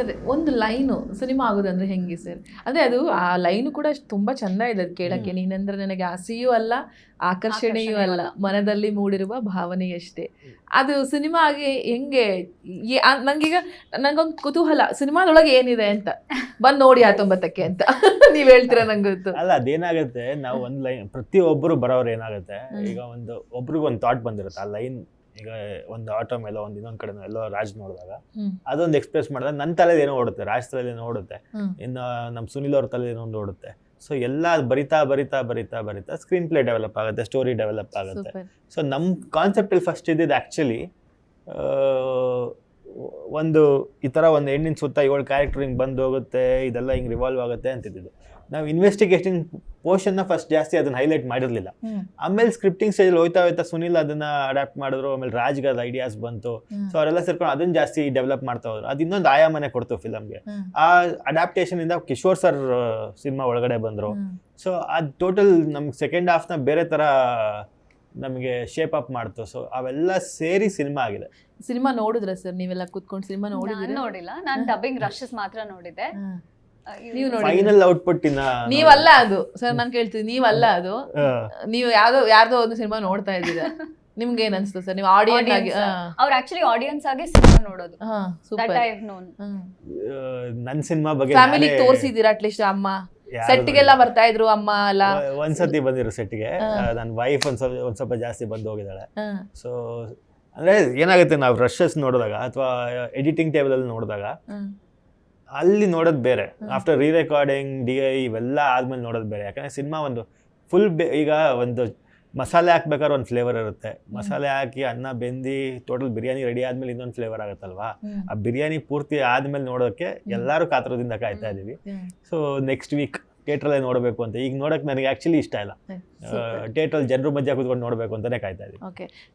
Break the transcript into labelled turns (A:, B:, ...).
A: Sir ಒಂದು line cinema ಆಗೋದಂದ್ರೆ ಹೆಂಗೆ sir? ಅಂದ್ರೆ ಅದು ಆ ಲೈನು ಕೂಡ ತುಂಬ ಚಂದ ಇದೆ ಅದು ಕೇಳಕ್ಕೆ. ನೀನಂದ್ರೆ ನನಗೆ ಆಸೆಯೂ ಅಲ್ಲ ಆಕರ್ಷಣೆಯೂ ಅಲ್ಲ. ಮನದಲ್ಲಿ ಮೂಡಿರುವ ಭಾವನೆಯಷ್ಟೇ ಅದು ಸಿನಿಮಾ ಆಗಿ ಹೆಂಗೆ ಏ- ಆ- ನಂಗೀಗ ನಂಗೊಂದು ಕುತೂಹಲ ಸಿನಿಮಾದೊಳಗೆ ಏನಿದೆ ಅಂತ? ಬಂದು ನೋಡಿ ಹತ್ತೊಂಬತ್ತಕ್ಕೆ ಅಂತ. ನೀವು ಹೇಳ್ತೀರಾ ನಂಗೆ ಗೊತ್ತು.
B: ಅಲ್ಲ ಅದೇನಾಗುತ್ತೆ ನಾವು ಒಂದು ಲೈನ್ ಪ್ರತಿಯೊಬ್ಬರು ಬರೋರು ಏನಾಗುತ್ತೆ ಈಗ ಒಂದು ಒಬ್ರಿಗೊಂದು ಥಾಟ್ ಬಂದಿರುತ್ತೆ ಆ ಲೈನ್ ಈಗ ಒಂದು ಆಟೋ ಮೇಲೆ ಒಂದು ಇನ್ನೊಂದ್ ಕಡೆ ಎಲ್ಲೋ ರಾಜ್ ನೋಡಿದಾಗ. ಅದೊಂದು ಎಕ್ಸ್ಪ್ರೆಸ್ ಮಾಡಿದಾಗ ನನ್ನ ತಲೆದು ಏನೋ ಓಡುತ್ತೆ ರಾಜ್ ತಲೆ ಏನೋ ಓಡುತ್ತೆ. ಇನ್ನು ನಮ್ಮ ಸುನಿಲ್ ಅವ್ರ ತಲೆ ಏನೋ ಒಂದು ಓಡುತ್ತೆ. ಸೊ ಎಲ್ಲ ಬರಿತಾ ಬರಿತಾ ಬರಿತಾ ಬರಿತಾ ಸ್ಕ್ರೀನ್ ಪ್ಲೇ ಡೆವಲಪ್ ಆಗುತ್ತೆ ಸ್ಟೋರಿ ಡೆವಲಪ್ ಆಗುತ್ತೆ. ಸೊ ನಮ್ಮ ಕಾನ್ಸೆಪ್ಟಲ್ಲಿ ಫಸ್ಟ್ ಇದ್ದಿದ್ದು ಆ್ಯಕ್ಚುಲಿ ಒಂದು ಈ ಥರ ಒಂದು ಹೆಣ್ಣಿನ ಸುತ್ತ ಏಳು ಕ್ಯಾರೆಕ್ಟರ್ ಹಿಂಗೆ ಬಂದು ಹೋಗುತ್ತೆ ಇದೆಲ್ಲ ಹಿಂಗೆ ರಿವಾಲ್ವ್ ಆಗುತ್ತೆ ಅಂತಿದ್ದು ನಾವು ಇನ್ವೆಸ್ಟಿಗೇಷನ್ ಪೋರ್ಷನ್ನ ಫಸ್ಟ್ ಜಾಸ್ತಿ ಅದನ್ನ ಹೈಲೈಟ್ ಮಾಡಿರಲಿಲ್ಲ. ಆಮೇಲೆ ಸ್ಕ್ರಿಪ್ಟಿಂಗ್ ಸ್ಟೇಜಲ್ಲಿ ಹೋಯ್ತಾ ಹೋಯ್ತಾ ಸುನಿಲ್ ಅದನ್ನ ಅಡಾಪ್ಟ್ ಮಾಡಿದ್ರು ಆಮೇಲೆ ರಾಜ್ಗೆ ಅದು ಐಡಿಯಾಸ್ ಬಂತು. ಸೊ ಅವರೆಲ್ಲ ಸೇರ್ಕೊಂಡು ಅದನ್ನ ಜಾಸ್ತಿ ಡೆವಲಪ್ ಮಾಡ್ತಾ ಹೋದ್ರು. ಅದು ಇನ್ನೊಂದು ಆಯಾಮನೆ ಕೊಡ್ತು ಫಿಲಮ್ಗೆ ಆ ಅಡಾಪ್ಟೇಷನ್ ಇಂದ ಕಿಶೋರ್ ಸರ್ ಸಿನಿಮಾ ಒಳಗಡೆ ಬಂದರು. ಸೊ ಅದು ಟೋಟಲ್ ನಮ್ಗೆ ಸೆಕೆಂಡ್ ಹಾಫ್ನ ಬೇರೆ ಥರ ನಮಗೆ ಶೇಪ್ ಅಪ್ ಮಾಡ್ತು. ಸೊ ಅವೆಲ್ಲ ಸೇರಿ ಸಿನಿಮಾ ಆಗಿದೆ.
A: ಸಿನಿಮಾ ನೋಡಿದ್ರ ಸರ್ ನೀವೆಲ್ಲ ಕುತ್ಕೊಂಡು ಸಿನಿಮಾ ನೋಡಿದ್ರೆ?
C: ನೋಡಿಲ್ಲ. ನಾನು ಡಬ್ಬಿಂಗ್ ರಶಸ್ ಮಾತ್ರ ನೋಡಿದ್ದೆ.
A: ನೀವು ನೋಡಿ
B: ಫೈನಲ್ ಔಟ್ಪುಟ್ ಇನ್ನ
A: ನೀವಲ್ಲ ಅದು. ಸರ್ ನಾನು ಕೇಳ್ತೀನಿ. ನೀವಲ್ಲ ಅದು. ನೀವು ಯಾವ್ದೋ ಯಾರ್ದೋ ಒಂದು ಸಿನಿಮಾ ನೋಡ್ತಾ ಇದ್ದೀರಾ? ನಿಮ್ಗೆ ಏನ್ ಅನ್ಸ್ತು ಸರ್ ನೀವು ಆಡಿಯನ್ಸ್ ಆಗಿ
C: ಅವ್ರು ಆಕ್ಚುಲಿ ಆಡಿಯನ್ಸ್ ಆಗಿ ಸಿನಿಮಾ ನೋಡೋದು.
A: ಸೂಪರ್
C: ಐ ನೋನ್
B: ನನ್ನ ನನ್ ಸಿನಿಮಾ ಬಗ್ಗೆ
A: ಫ್ಯಾಮಿಲಿ
B: ತೋರಿಸಿದಿರಾ
A: ತೋರಿಸಿದ್ದೀರಾ ಅಟ್ಲೀಸ್ಟ್ ಅಮ್ಮ? ಸೆಟ್ಗೆಲ್ಲ ಬರ್ತಾ ಇದ್ರು ಅಮ್ಮ ಎಲ್ಲ.
B: ಒಂದ್ಸತಿ ಬಂದಿರು ಸೆಟ್ಗೆ. ನನ್ನ ವೈಫ್ ಒಂದ್ ಸ್ವಲ್ಪ ಒಂದ್ ಸ್ವಲ್ಪ ಜಾಸ್ತಿ ಬಂದು ಹೋಗಿದ್ದಾಳೆ. ಸೊ ಅಂದ್ರೆ ಏನಾಗುತ್ತೆ ನಾವು ರಶಸ್ ನೋಡಿದಾಗ ಅಥವಾ ಎಡಿಟಿಂಗ್ ಟೇಬಲ್ ಅಲ್ಲಿ ನೋಡಿದಾಗ ಅಲ್ಲಿ ನೋಡೋದು ಬೇರೆ. After re recording D I ಇವೆಲ್ಲ ಆದ್ಮೇಲೆ ನೋಡೋದು ಬೇರೆ. ಯಾಕಂದ್ರೆ ಸಿನಿಮಾ ಒಂದು ಫುಲ್ ಈಗ ಒಂದು ಮಸಾಲೆ ಹಾಕ್ಬೇಕಾದ್ರೆ ಒಂದು ಫ್ಲೇವರ್ ಇರುತ್ತೆ. ಮಸಾಲೆ ಹಾಕಿ ಅನ್ನ ಬೆಂದಿ ಟೋಟಲ್ ಬಿರಿಯಾನಿ ರೆಡಿ ಆದ್ಮೇಲೆ ಇನ್ನೊಂದು ಫ್ಲೇವರ್ ಆಗುತ್ತಲ್ವಾ? ಆ ಬಿರಿಯಾನಿ ಪೂರ್ತಿ ಆದ್ಮೇಲೆ ನೋಡೋಕೆ ಎಲ್ಲರೂ ಕಾತರದಿಂದ ಕಾಯ್ತಾ ಇದೀವಿ.
A: ಹ್ಮ್.
B: ಸೊ ನೆಕ್ಸ್ಟ್ ವೀಕ್ ಥಿಯೇಟ್ರಲ್ಲೇ ನೋಡಬೇಕು ಅಂತ. ಈಗ ನೋಡಕ್ ನನಗೆ ಆಕ್ಚುಲಿ ಇಷ್ಟ ಇಲ್ಲ.
A: ಥಿಯೇಟರ್ ಜನರ
B: ಥಿಯೇಟ್ರಲ್ಲಿ ಜನರು ಮಧ್ಯ ಕೂತ್ಕೊಂಡು ನೋಡಬೇಕು ಅಂತಾನೆ ಕಾಯ್ತಾ ಇದೀವಿ.
A: ಓಕೆ